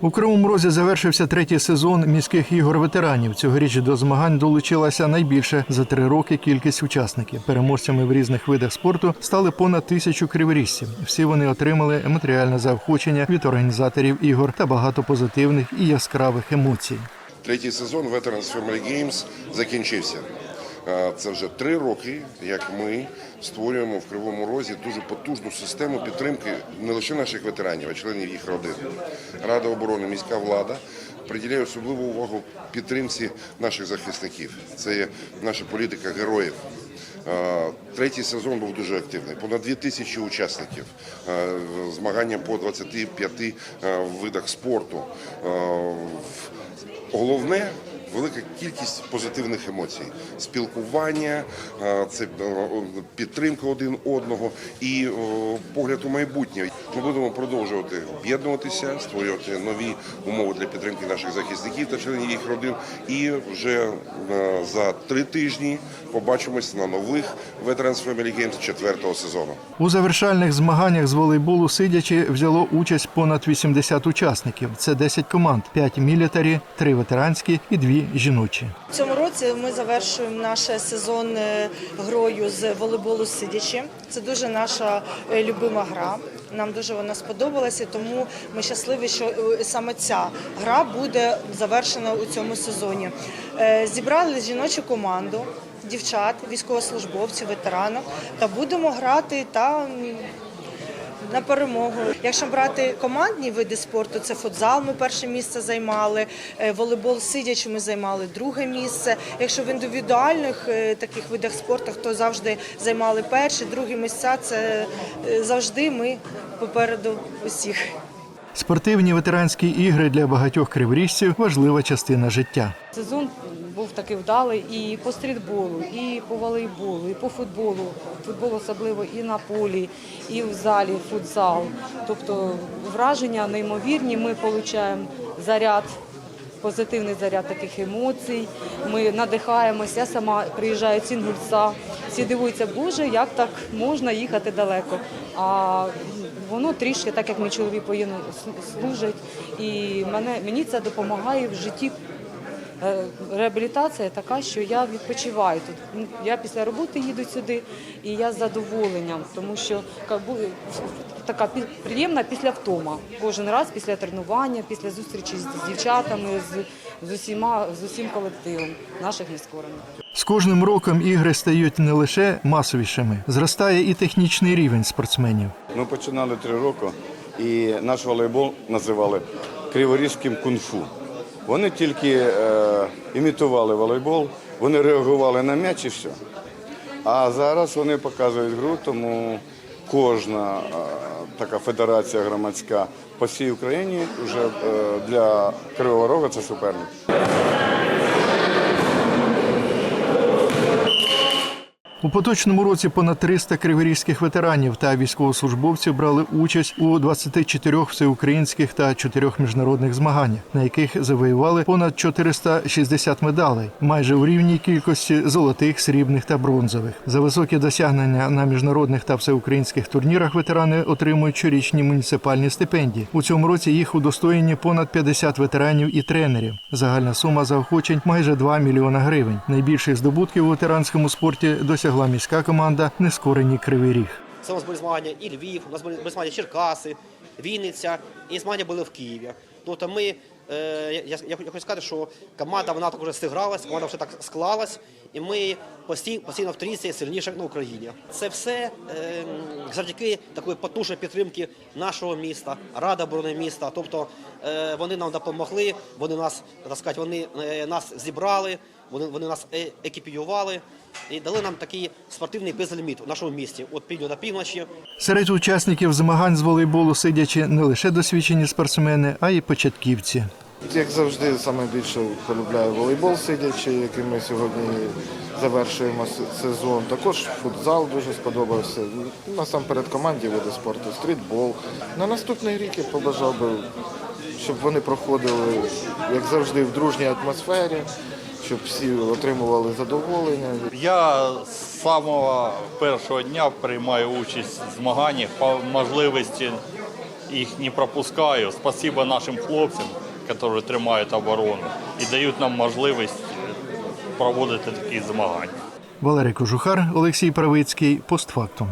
У Кривому Розі завершився третій сезон міських ігор ветеранів. Цьогоріч до змагань долучилася найбільше за три роки кількість учасників. Переможцями в різних видах спорту стали понад тисячу криворіжців. Всі вони отримали матеріальне заохочення від організаторів ігор та багато позитивних і яскравих емоцій. Третій сезон Veterans Family Games закінчився. Це вже три роки, як ми створюємо в Кривому Розі дуже потужну систему підтримки не лише наших ветеранів, а членів їх родин. Рада оборони, міська влада приділяє особливу увагу підтримці наших захисників. Це є наша політика героїв. Третій сезон був дуже активний. Понад 2 тисячі учасників. Змагання по 25 е, видах спорту. Головне велика кількість позитивних емоцій, спілкування, е, це е, підтримка один одного і е, погляд у майбутнє. Ми будемо продовжувати об'єднуватися, створювати нові умови для підтримки наших захисників та членів їх родин. І вже за три тижні побачимось на нових Veterans Family Games четвертого сезону. У завершальних змаганнях з волейболу сидячи взяло участь понад 80 учасників. Це 10 команд: 5 мілітарі, 3 ветеранські і 2 жіночі. В цьому році ми завершуємо наш сезон е, грою з волейболу сидячи. Це дуже наша е, любима гра. Нам дуже вона сподобалася, тому ми щасливі, що е, саме ця гра буде завершена у цьому сезоні. Зібрали жіночу команду. Дівчат, військовослужбовців, ветеранів та будемо грати та на перемогу. Якщо брати командні види спорту, це футзал. Ми перше місце займали, е, волейбол сидячи ми займали друге місце. Якщо в індивідуальних е, таких видах спорту, то завжди займали перші, другі місця. Це е, завжди ми попереду усіх. Спортивні ветеранські ігри для багатьох криворіжців важлива частина життя. Сезон був такий вдалий і по стрітболу, і по волейболу, і по футболу. Футбол особливо і на полі, і в залі футзал. Тобто враження неймовірні. Ми отримуємо заряд. Позитивний заряд таких емоцій. Ми надихаємося. Я сама приїжджаю з Інгульця. Всі дивуються, боже, як так можна їхати далеко. А воно трішки, так як мій чоловік воєнно служить, і мене мені це допомагає в житті Реабілітація така, що я відпочиваю тут. Я після роботи їду сюди, і я з задоволенням, тому що как така приємна після втома. Кожен раз після тренування, після зустрічі з дівчатами, з, з усіма з усім колективом наших нескорених. З кожним роком ігри стають не лише масовішими, зростає і технічний рівень спортсменів. Ми починали три роки, і наш волейбол називали криворізьким кунг-фу. Вони тільки е, імітували волейбол, вони реагували на м'яч і все. А зараз вони показують гру, тому кожна е, така федерація громадська по всій Україні вже е, для Кривого Рога це суперник. У поточному році понад 300 криворізьких ветеранів та військовослужбовців брали участь у 24 всеукраїнських та 4 міжнародних змаганнях, на яких завоювали понад 460 медалей, майже у рівній кількості золотих, срібних та бронзових. За високі досягнення на міжнародних та всеукраїнських турнірах ветерани отримують щорічні муніципальні стипендії. У цьому році їх удостоєні понад 50 ветеранів і тренерів. Загальна сума заохочень майже 2 мільйона гривень. Найбільших здобутків у ветеранському спорті досягла міська команда Нескорені Кривий Ріг. Це у нас були змагання і Львів, у нас були змагання Черкаси, Вінниця, і змагання були в Києві. Тобто ми, е, я, я, хочу сказати, що команда вона так вже зігралась, команда вже так склалась, і ми постійно, постійно втрійці сильніше на Україні. Це все е, завдяки такої потужної підтримки нашого міста, Рада оборони міста. Тобто е, вони нам допомогли, вони нас, так сказати, вони е, нас зібрали, вони, вони нас е- екіпіювали і дали нам такий спортивний безліміт у нашому місті. От півдня до півночі. Серед учасників змагань з волейболу сидячи не лише досвідчені спортсмени, а й початківці. Як завжди, саме більше полюбляю волейбол сидячи, яким ми сьогодні завершуємо сезон. Також футзал дуже сподобався. Насамперед команді види спорту, стрітбол. На наступний рік я побажав би, щоб вони проходили, як завжди, в дружній атмосфері, щоб всі отримували задоволення. Я з самого першого дня приймаю участь в змаганнях по можливості їх не пропускаю. Спасибо нашим хлопцям, які тримають оборону і дають нам можливість проводити такі змагання. Валерій Кожухар, Олексій Правицький, постфактум.